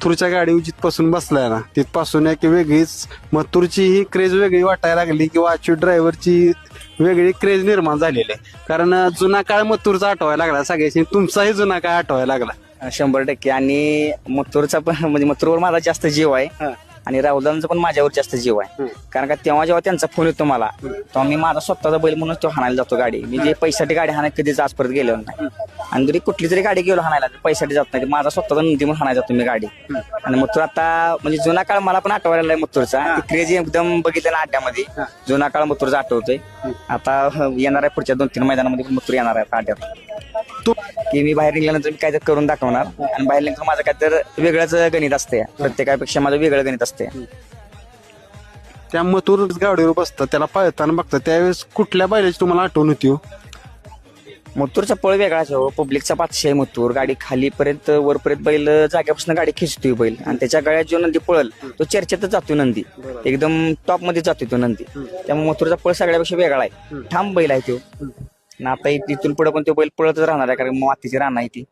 मथुरच्या गाडीवर जिथपासून बसलाय ना तिथपासून एक वेगळीच मथुरची ही क्रेज वेगळी वाटायला लागली किंवा अच्युत ड्रायव्हरची वेगळी क्रेज निर्माण झालेली आहे. कारण जुना काळ मथुरचा आठवायला लागला सगळ्याशी तुमचाही जुना काळ आठवायला लागला. शंभर टक्के. आणि मथुरचा पण म्हणजे मथुरवर माझा जास्त जीव आहे. आणि राहुलांचा पण माझ्यावर जास्त जीव आहे. कारण का तेव्हा जेव्हा त्यांचा फोन येतो मला तेव्हा मी माझा स्वतःचा बैल म्हणून तो हाणायला जातो गाडी. मी जे पैशासाठी गाडी हाणायला कधीच आजपर्यंत गेलो नाही. आणि जरी कुठली जरी गाडी गेलो हाणायला तर पैशासाठी जात नाही. माझा स्वतःचा नंदी म्हणून हाणायला जातो मी गाडी आणि मथुर आता म्हणजे जुना काळ मला पण आठवायला मथुरचा. क्रेज एकदम बघितलं ना अड्ड्यामध्ये जुना काळ मथुरचा आठवतोय. आता येणार आहे पुढच्या दोन तीन मैदानामध्ये पण मथुर येणार आहे अड्ड्यात तू की मी बाहेर निघाल्यानंतर मी काहीतरी करून दाखवणार. आणि बाहेर निघून माझं काहीतरी वेगळंच गणित असते प्रत्येकापेक्षा माझं वेगळं गणित असते त्या मथुर गाडीवर बसतं त्याला पळताना बघतं त्यावेळेस कुठल्या बैलाची तुम्हाला आठवण होती हो? मथुरचा पळ वेगळाच आहे हो. पब्लिकचा पाचशे आहे मथुर गाडी खालीपर्यंत वरपर्यंत बैल जाग्यापासून गाडी खेचतोय बैल. आणि त्याच्या गळ्यात जो नंदी पळल तो चर्चेतच जातोय नंदी. एकदम टॉपमध्ये जातोय तो नंदी. त्यामुळे मथुरचा पळ सगळ्यापेक्षा वेगळा आहे. ठाम बैल आहे तो. आता इथून पुढे पण तो बैल पळतच राहणार आहे कारण मातीची रान आहे ती.